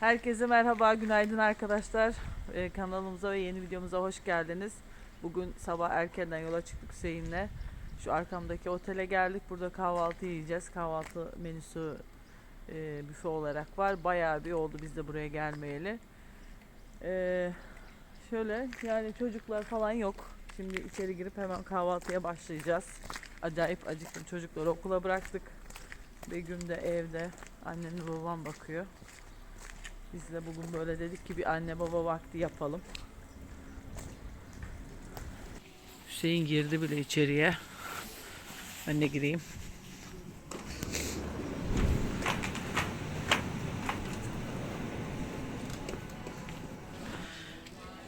Herkese merhaba, günaydın arkadaşlar. Ee, kanalımıza ve yeni videomuza hoş geldiniz. Bugün sabah erkenden yola çıktık Hüseyin'le. Şu arkamdaki otele geldik. Burada kahvaltı yiyeceğiz. Kahvaltı menüsü e, büfe olarak var. Bayağı bir oldu biz de buraya gelmeyeli. Ee, şöyle yani çocuklar falan yok. Şimdi içeri girip hemen kahvaltıya başlayacağız. Acayip acıktım. Çocukları okula bıraktık. Begüm de evde. Annemle babam bakıyor. Biz de bugün böyle dedik ki bir anne baba vakti yapalım. Hüseyin girdi bile içeriye. Ben de gireyim.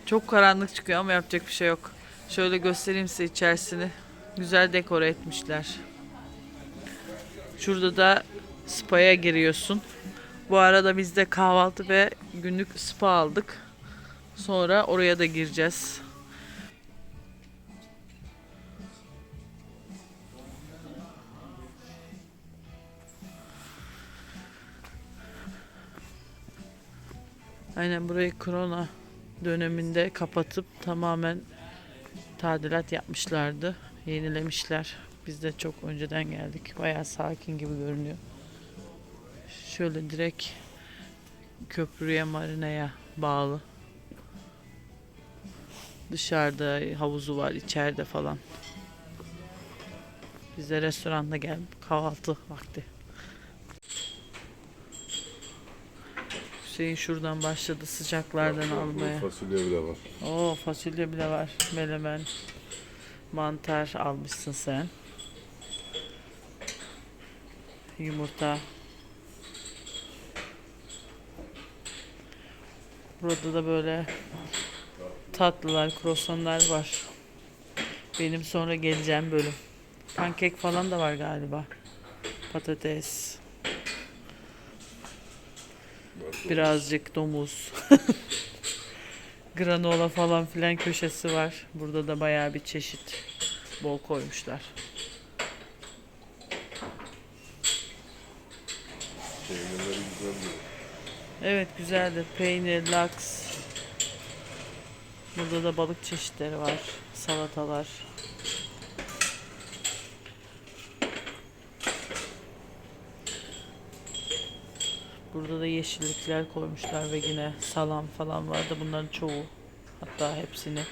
Çok karanlık çıkıyor ama yapacak bir şey yok. Şöyle göstereyim size içerisini. Güzel dekore etmişler. Şurada da spa'ya giriyorsun. Bu arada biz de kahvaltı ve günlük spa aldık. Sonra oraya da gireceğiz. Aynen burayı korona döneminde kapatıp tamamen tadilat yapmışlardı. Yenilemişler. Biz de çok önceden geldik. Bayağı sakin gibi görünüyor. Şöyle direkt köprüye marinaya bağlı. Dışarıda havuzu var, içeride falan. Biz de restoranda geldik. Kahvaltı vakti. Hüseyin şuradan başladı sıcaklardan almaya. Fasulye bile var. Oo fasulye bile var. Melemen. Mantar almışsın sen. Yumurta. Burada da böyle tatlılar, croissantlar var. Benim sonra geleceğim bölüm. Pankek falan da var galiba. Patates. Birazcık domuz. Granola falan filan köşesi var. Burada da bayağı bir çeşit bol koymuşlar. Peynirleri güzel. Evet güzeldir. Peynir, laks. Burada da balık çeşitleri var. Salatalar. Burada da yeşillikler koymuşlar ve yine salam falan vardı. Bunların çoğu hatta hepsini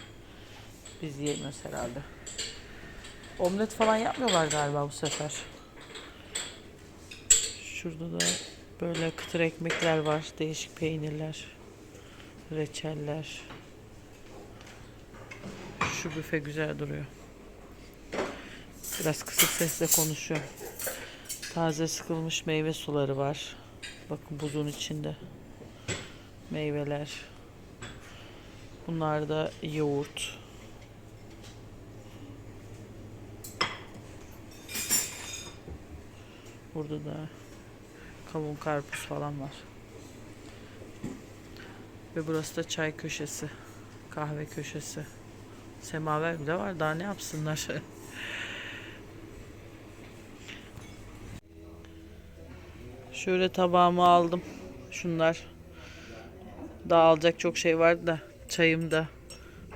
biz yemiyoruz herhalde. Omlet falan yapmıyorlar galiba bu sefer. Şurada da böyle kıtır ekmekler var. Değişik peynirler. Reçeller. Şu büfe güzel duruyor. Biraz kısık sesle konuşuyorum. Taze sıkılmış meyve suları var. Bakın buzun içinde. Meyveler. Bunlar da yoğurt. Burada da kavun karpuz falan var. Ve burası da çay köşesi. Kahve köşesi. Semaver bile var. Daha ne yapsınlar? Şöyle tabağımı aldım. Şunlar. Daha alacak çok şey vardı da çayım da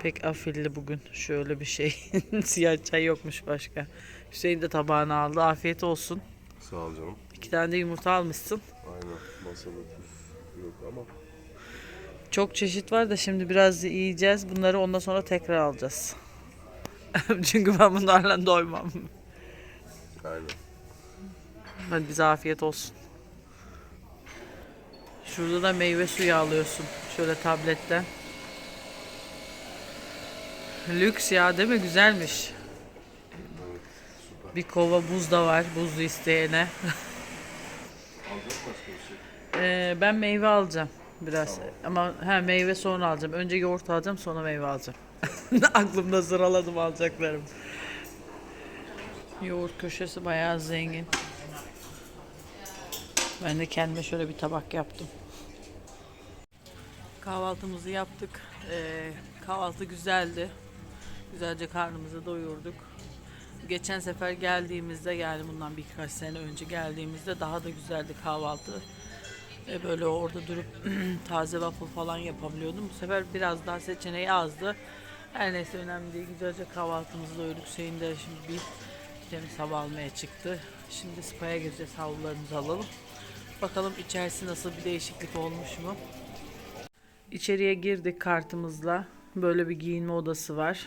pek afilli bugün. Şöyle bir şey. Siyah çay yokmuş başka. Hüseyin de tabağını aldı. Afiyet olsun. Sağ ol canım. İki tane de yumurta almışsın. Aynen. Masada tuz yok ama. Çok çeşit var da şimdi biraz yiyeceğiz. Bunları ondan sonra tekrar alacağız. Çünkü ben bunlarla doymam. Aynen. Hadi bize afiyet olsun. Şurada da meyve suyu alıyorsun. Şöyle tabletten. Lüks ya değil mi? Güzelmiş. Bir kova buz da var. Buzlu isteyene. Alacak başka bir şey. Ee, ben meyve alacağım biraz. Ama ha meyve sonra alacağım. Önce yoğurt alacağım sonra meyve alacağım. Aklımda sıraladım alacaklarım. Yoğurt köşesi bayağı zengin. Ben de kendime şöyle bir tabak yaptım. Kahvaltımızı yaptık. Ee, kahvaltı güzeldi. Güzelce karnımızı doyurduk. Geçen sefer geldiğimizde yani bundan birkaç sene önce geldiğimizde daha da güzeldi kahvaltı. E böyle orada durup taze waffle falan yapabiliyordum. Bu sefer biraz daha seçeneği azdı. Her neyse önemli değil. Güzelce kahvaltımızı doyduk. Hüseyin de şimdi bir temiz hava almaya çıktı. Şimdi spa'ya gireceğiz. Havlularımızı alalım. Bakalım içerisi nasıl bir değişiklik olmuş mu? İçeriye girdik kartımızla. Böyle bir giyinme odası var.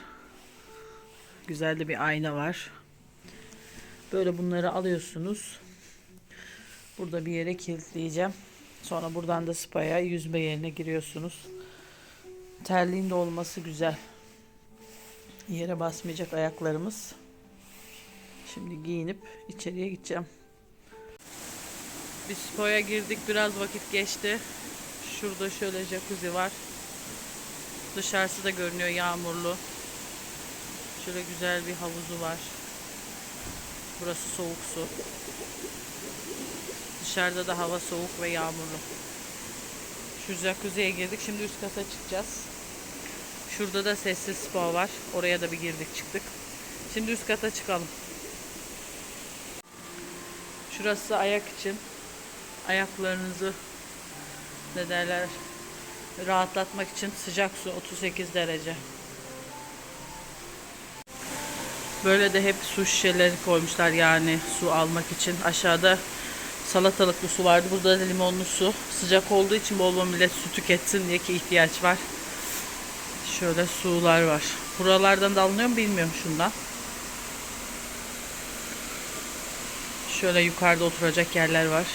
Güzel de bir ayna var. Böyle bunları alıyorsunuz. Burada bir yere kilitleyeceğim. Sonra buradan da spa'ya yüzme yerine giriyorsunuz. Terliğin de olması güzel. Yere basmayacak ayaklarımız. Şimdi giyinip içeriye gideceğim. Biz spa'ya girdik. Biraz vakit geçti. Şurada şöyle jacuzzi var. Dışarısı da görünüyor yağmurlu. Şöyle güzel bir havuzu var. Burası soğuk su. Dışarıda da hava soğuk ve yağmurlu. Şu jacuzziye girdik. Şimdi üst kata çıkacağız. Şurada da sessiz spa var. Oraya da bir girdik çıktık. Şimdi üst kata çıkalım. Şurası ayak için. Ayaklarınızı ne derler rahatlatmak için sıcak su 38 derece. Böyle de hep su şişeleri koymuşlar yani su almak için. Aşağıda salatalıklı su vardı. Burada da limonlu su. Sıcak olduğu için bol bol millet su tüketsin diye ki ihtiyaç var. Şöyle sular var. Buralardan da alınıyor mu bilmiyorum şundan. Şöyle yukarıda oturacak yerler var.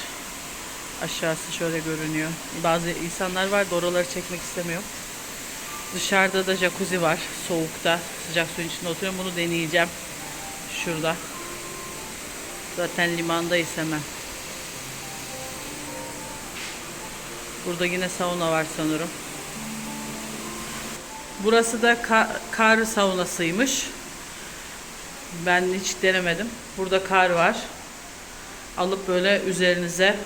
Aşağısı şöyle görünüyor. Bazı insanlar var da oraları çekmek istemiyorum. Dışarıda da jacuzzi var. Soğukta sıcak suyun içinde oturuyorum. Bunu deneyeceğim. Şurada. Zaten limandayız hemen. Burada yine sauna var sanırım. Burası da ka- kar saunasıymış. Ben hiç denemedim. Burada kar var. Alıp böyle üzerinize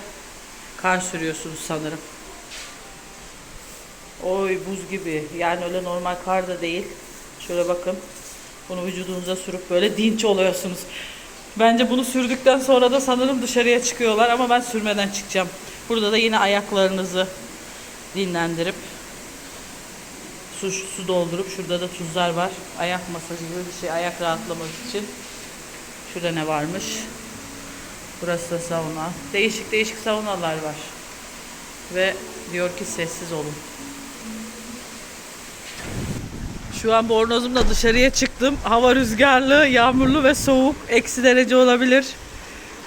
kar sürüyorsunuz sanırım. Oy buz gibi. Yani öyle normal kar da değil. Şöyle bakın. Bunu vücudunuza sürüp böyle dinç oluyorsunuz. Bence bunu sürdükten sonra da sanırım dışarıya çıkıyorlar ama ben sürmeden çıkacağım. Burada da yine ayaklarınızı dinlendirip su, su doldurup şurada da tuzlar var. Ayak masajı gibi bir şey. Ayak rahatlamak için. Şurada ne varmış? Burası da sauna. Değişik değişik saunalar var. Ve diyor ki sessiz olun. Şu an bornozumla dışarıya çıktım. Hava rüzgarlı, yağmurlu ve soğuk. Eksi derece olabilir.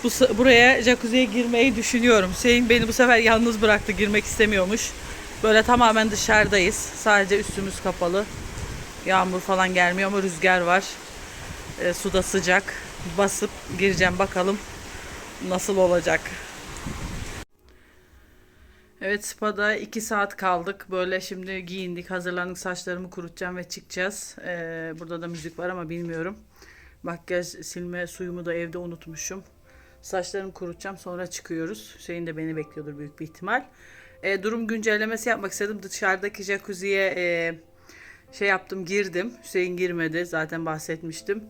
Bu, buraya jacuzziye girmeyi düşünüyorum. Hüseyin beni bu sefer yalnız bıraktı. Girmek istemiyormuş. Böyle tamamen dışarıdayız. Sadece üstümüz kapalı. Yağmur falan gelmiyor ama rüzgar var. E, suda sıcak. Basıp gireceğim bakalım nasıl olacak. Evet spada 2 saat kaldık. Böyle şimdi giyindik, hazırlandık. Saçlarımı kurutacağım ve çıkacağız. Ee, burada da müzik var ama bilmiyorum. Makyaj silme suyumu da evde unutmuşum. Saçlarımı kurutacağım sonra çıkıyoruz. Hüseyin de beni bekliyordur büyük bir ihtimal. Ee, durum güncellemesi yapmak istedim. Dışarıdaki jacuzziye e, şey yaptım girdim. Hüseyin girmedi zaten bahsetmiştim.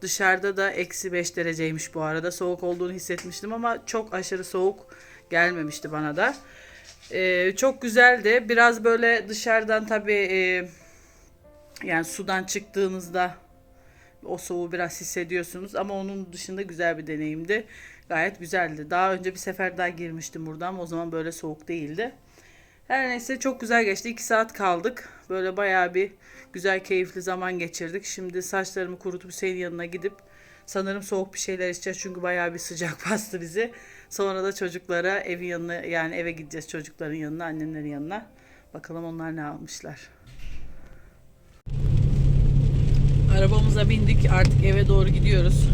Dışarıda da eksi 5 dereceymiş bu arada. Soğuk olduğunu hissetmiştim ama çok aşırı soğuk gelmemişti bana da. Ee, çok güzeldi. Biraz böyle dışarıdan tabii e, yani sudan çıktığınızda o soğuğu biraz hissediyorsunuz ama onun dışında güzel bir deneyimdi. Gayet güzeldi. Daha önce bir sefer daha girmiştim burada ama o zaman böyle soğuk değildi. Her neyse çok güzel geçti. 2 saat kaldık. Böyle bayağı bir güzel keyifli zaman geçirdik. Şimdi saçlarımı kurutup Hüseyin yanına gidip sanırım soğuk bir şeyler içeceğiz çünkü bayağı bir sıcak bastı bizi. Sonra da çocuklara evin yanına yani eve gideceğiz çocukların yanına, annemlerin yanına. Bakalım onlar ne almışlar. Arabamıza bindik. Artık eve doğru gidiyoruz.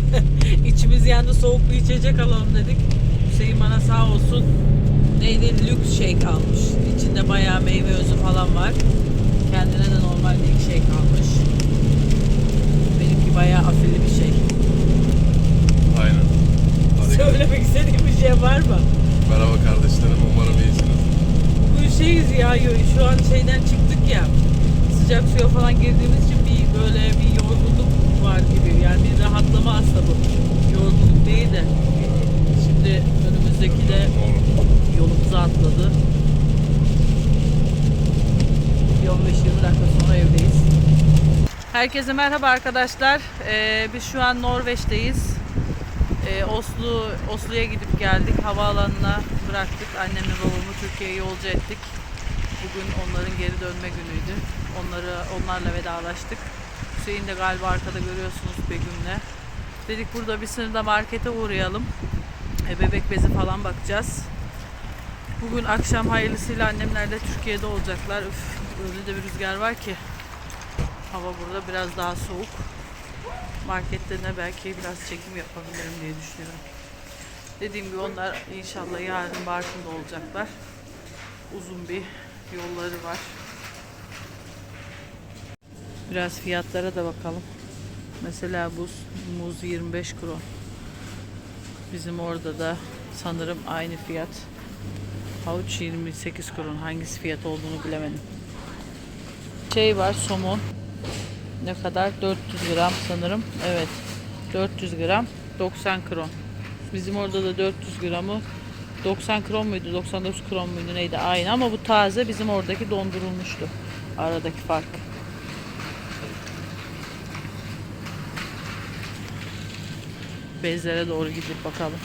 İçimiz yandı. Soğuk bir içecek alalım dedik. Hüseyin bana sağ olsun neydi lüks shake almış. İçinde bayağı meyve özü falan var. Kendine de normal bir shake almış. Benimki bayağı afilli bir şey. Aynen. Hadi Söylemek istediğim bir şey var mı? Merhaba kardeşlerim. Umarım iyisiniz. Bugün şeyiz ya şu an şeyden çıktık ya sıcak suya falan girdiğimiz için bir böyle bir yorgunluk var gibi yani bir rahatlama aslında bu yorgunluk değil de şimdi önümüzdeki de yolumuza atladı. Bir 15-20 dakika sonra evdeyiz. Herkese merhaba arkadaşlar. Ee, biz şu an Norveç'teyiz. Ee, Oslo Oslo'ya gidip geldik. Havaalanına bıraktık. Annemle babamı Türkiye'ye yolcu ettik. Bugün onların geri dönme günüydü. Onları onlarla vedalaştık. Hüseyin de galiba arkada görüyorsunuz Begüm'le. Dedik burada bir sınırda markete uğrayalım. E, bebek bezi falan bakacağız. Bugün akşam hayırlısıyla annemler de Türkiye'de olacaklar. Üf, öyle de bir rüzgar var ki. Hava burada biraz daha soğuk. Markette ne belki biraz çekim yapabilirim diye düşünüyorum. Dediğim gibi onlar inşallah yarın Bartın'da olacaklar. Uzun bir yolları var. Biraz fiyatlara da bakalım. Mesela bu muz 25 kron. Bizim orada da sanırım aynı fiyat. Havuç 28 kron. Hangisi fiyat olduğunu bilemedim. Şey var somon. Ne kadar? 400 gram sanırım. Evet. 400 gram 90 kron. Bizim orada da 400 gramı 90 kron muydu? 99 kron muydu? Neydi? Aynı ama bu taze. Bizim oradaki dondurulmuştu. Aradaki fark. bezlere doğru gidip bakalım.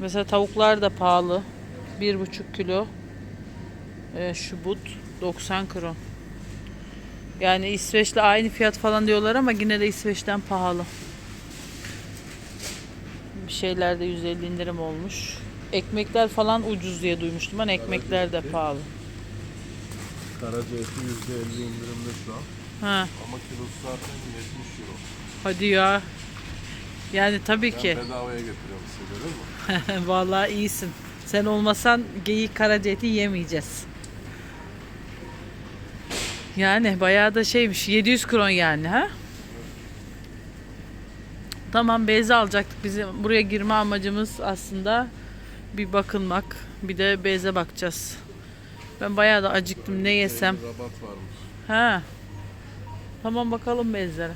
Mesela tavuklar da pahalı. 1,5 kilo e, şu but 90 kron. Yani İsveç'le aynı fiyat falan diyorlar ama yine de İsveç'ten pahalı. Bir şeylerde 150 indirim olmuş. Ekmekler falan ucuz diye duymuştum ben. Ekmekler de pahalı. Karaca eti %50 indirimde şu an. Ha, Ama kilosu zaten 70 euro. hadi ya. Yani tabii Ben ki. bedavaya getiriyorum size görüyor musun? Vallahi iyisin. Sen olmasan geyik karaca eti yemeyeceğiz. Yani bayağı da şeymiş. 700 kron yani ha? Tamam beze alacaktık. Bizim buraya girme amacımız aslında bir bakınmak. Bir de beze bakacağız. Ben bayağı da acıktım. Ne yesem? Bir rabat varmış. Ha. Tamam bakalım bezlere.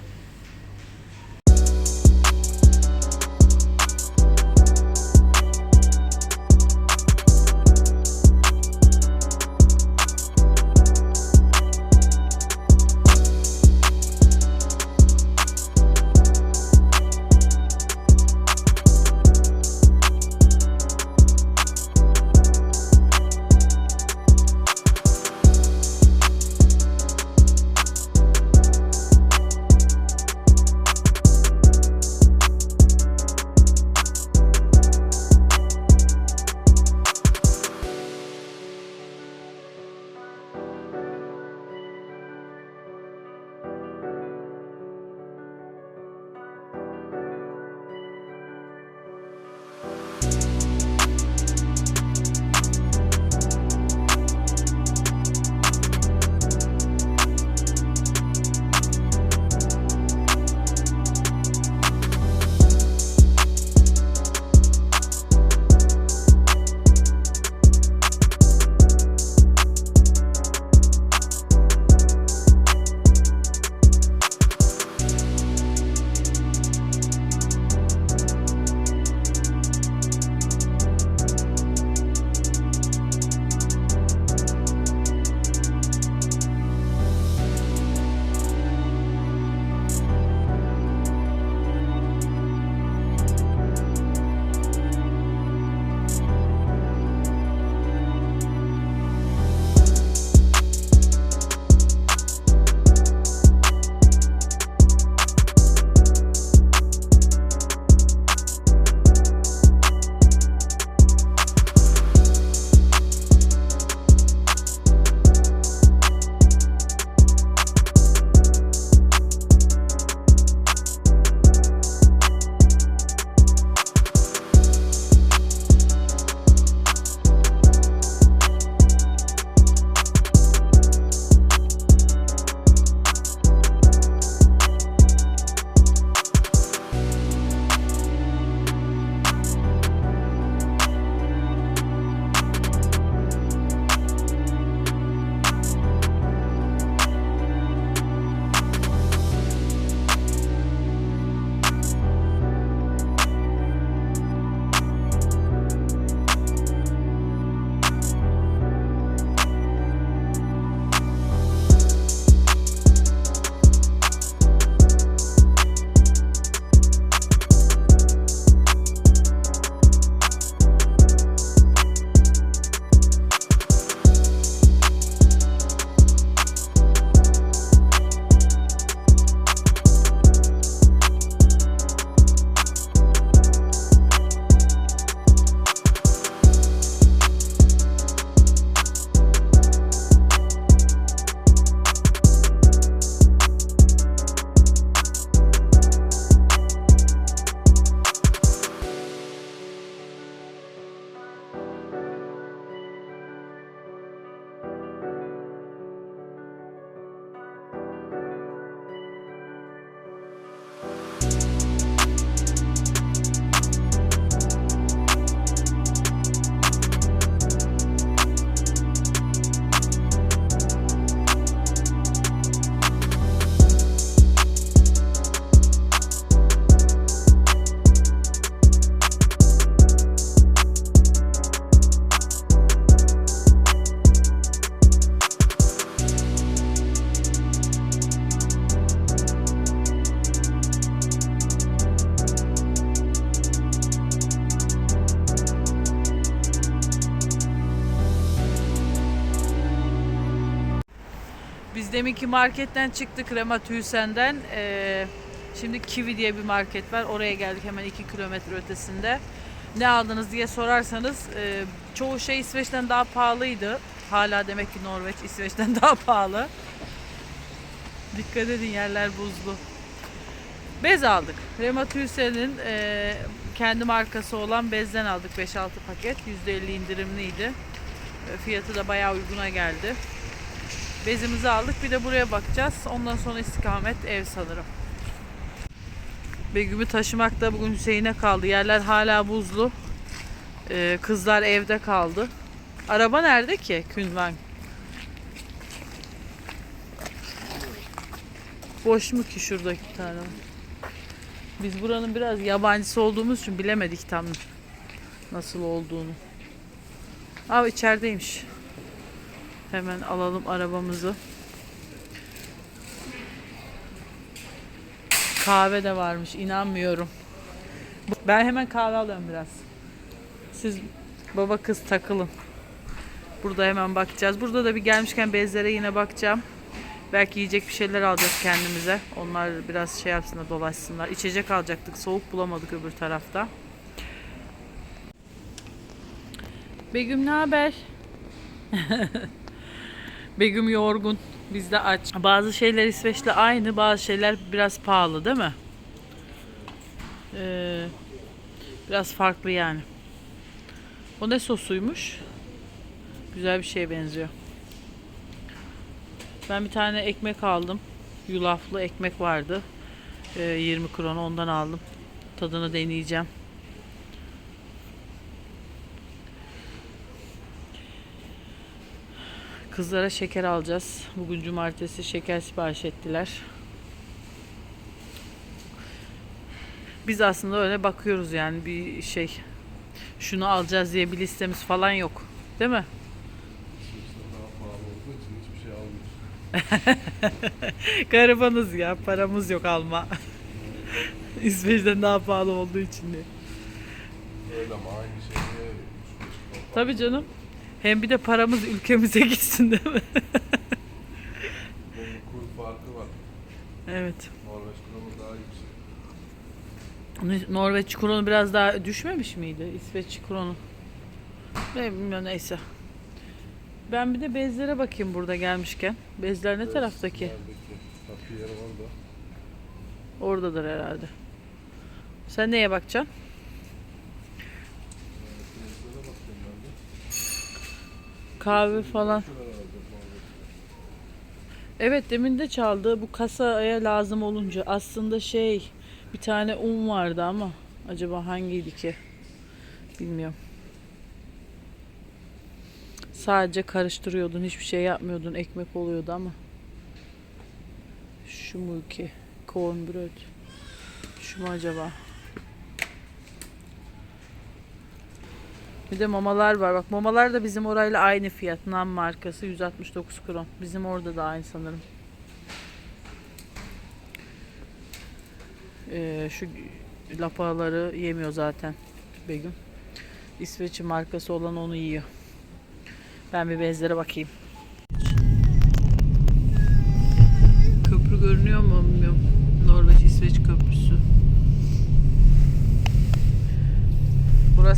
Deminki marketten çıktık Rema Thysen'den. Ee, şimdi Kiwi diye bir market var. Oraya geldik hemen 2 kilometre ötesinde. Ne aldınız diye sorarsanız e, çoğu şey İsveç'ten daha pahalıydı. Hala demek ki Norveç İsveç'ten daha pahalı. Dikkat edin yerler buzlu. Bez aldık. Rema Thysen'in e, kendi markası olan bezden aldık 5-6 paket. %50 indirimliydi. E, Fiyatı da bayağı uyguna geldi. Bezimizi aldık. Bir de buraya bakacağız. Ondan sonra istikamet ev sanırım. Begüm'ü taşımak da bugün Hüseyin'e kaldı. Yerler hala buzlu. Ee, kızlar evde kaldı. Araba nerede ki? Künvan. Boş mu ki şuradaki tane? Biz buranın biraz yabancısı olduğumuz için bilemedik tam nasıl olduğunu. Aa içerideymiş. Hemen alalım arabamızı. Kahve de varmış. inanmıyorum. Ben hemen kahve alıyorum biraz. Siz baba kız takılın. Burada hemen bakacağız. Burada da bir gelmişken bezlere yine bakacağım. Belki yiyecek bir şeyler alacağız kendimize. Onlar biraz şey yapsınlar, dolaşsınlar. İçecek alacaktık. Soğuk bulamadık öbür tarafta. Begüm ne haber? Begüm yorgun. Biz de aç. Bazı şeyler İsveç'le aynı, bazı şeyler biraz pahalı değil mi? Ee, biraz farklı yani. O ne sosuymuş? Güzel bir şeye benziyor. Ben bir tane ekmek aldım. Yulaflı ekmek vardı. Ee, 20 krona ondan aldım. Tadını deneyeceğim. Kızlara şeker alacağız. Bugün cumartesi şeker sipariş ettiler. Biz aslında öyle bakıyoruz yani bir şey. Şunu alacağız diye bir listemiz falan yok. Değil mi? İsveç'te daha pahalı olduğu için hiçbir şey almıyoruz. Garibanız ya. Paramız yok alma. İsveç'ten daha pahalı olduğu için diye. Öyle ama aynı şey Tabii canım. Hem bir de paramız ülkemize gitsin değil mi? Kur farkı var. evet. Norveç kronu daha yüksek. Norveç kronu biraz daha düşmemiş miydi? İsveç kronu. Ne bilmiyorum neyse. Ben bir de bezlere bakayım burada gelmişken. Bezler ne taraftaki? Neredeki? Orada. Oradadır herhalde. Sen neye bakacaksın? Prizlere bakıyorum ben de. Kahve falan. Evet demin de çaldı. Bu kasaya lazım olunca aslında şey bir tane un vardı ama acaba hangiydi ki? Bilmiyorum. Sadece karıştırıyordun, hiçbir şey yapmıyordun. Ekmek oluyordu ama. Şu mu ki? Cornbread. Şu mu acaba? Bir de mamalar var. Bak mamalar da bizim orayla aynı fiyat. Nam markası 169 kron. Bizim orada da aynı sanırım. Ee, şu lapaları yemiyor zaten Begüm. İsveç'in markası olan onu yiyor. Ben bir bezlere bakayım. Köprü görünüyor mu bilmiyorum. Norveç İsveç köprüsü.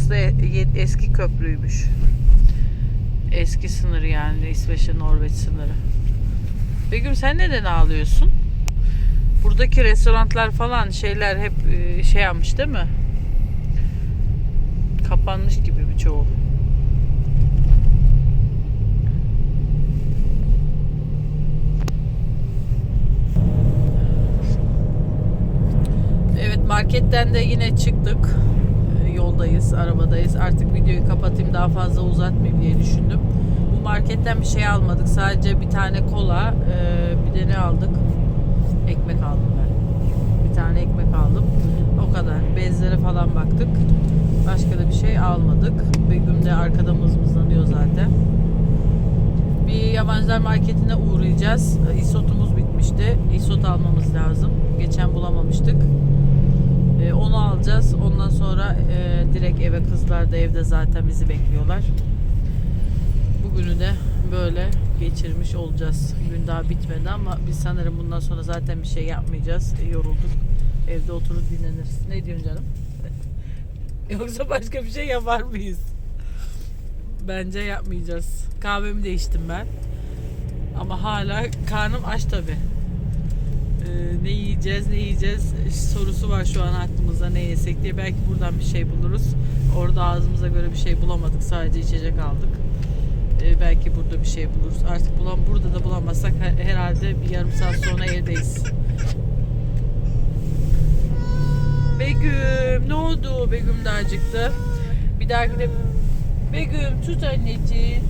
Burası e- eski köprüymüş. Eski sınır yani İsveç'e Norveç sınırı. Begüm sen neden ağlıyorsun? Buradaki restoranlar falan şeyler hep e, şey yapmış değil mi? Kapanmış gibi birçoğu. Marketten de yine çıktık. Yoldayız, arabadayız. Artık videoyu kapatayım daha fazla uzatmayayım diye düşündüm. Bu marketten bir şey almadık. Sadece bir tane kola, e, bir de ne aldık? Ekmek aldım ben. Bir tane ekmek aldım. O kadar. Bezlere falan baktık. Başka da bir şey almadık. Begüm de arkada mızmızlanıyor zaten. Bir yabancılar marketine uğrayacağız. İsotumuz bitmişti. İsot almamız lazım. Geçen bulamamıştık. Ee, onu alacağız. Ondan sonra e, direkt eve kızlar da evde zaten bizi bekliyorlar. Bugünü de böyle geçirmiş olacağız. Gün daha bitmedi ama biz sanırım bundan sonra zaten bir şey yapmayacağız. E, Yorulduk. Evde oturup dinleniriz. Ne diyorsun canım? Yoksa başka bir şey yapar mıyız? Bence yapmayacağız. Kahvemi de içtim ben. Ama hala karnım aç tabi. Ee, ne yiyeceğiz ne yiyeceğiz sorusu var şu an aklımızda ne yesek diye. Belki buradan bir şey buluruz. Orada ağzımıza göre bir şey bulamadık. Sadece içecek aldık. Ee, belki burada bir şey buluruz. Artık bulan burada da bulamazsak he- herhalde bir yarım saat sonra evdeyiz. Begüm ne oldu? Begüm de acıktı. Bir dahakine Begüm tut anneciğim.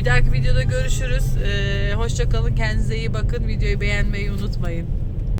Bir dahaki videoda görüşürüz. Ee, hoşça kalın. Kendinize iyi bakın. Videoyu beğenmeyi unutmayın.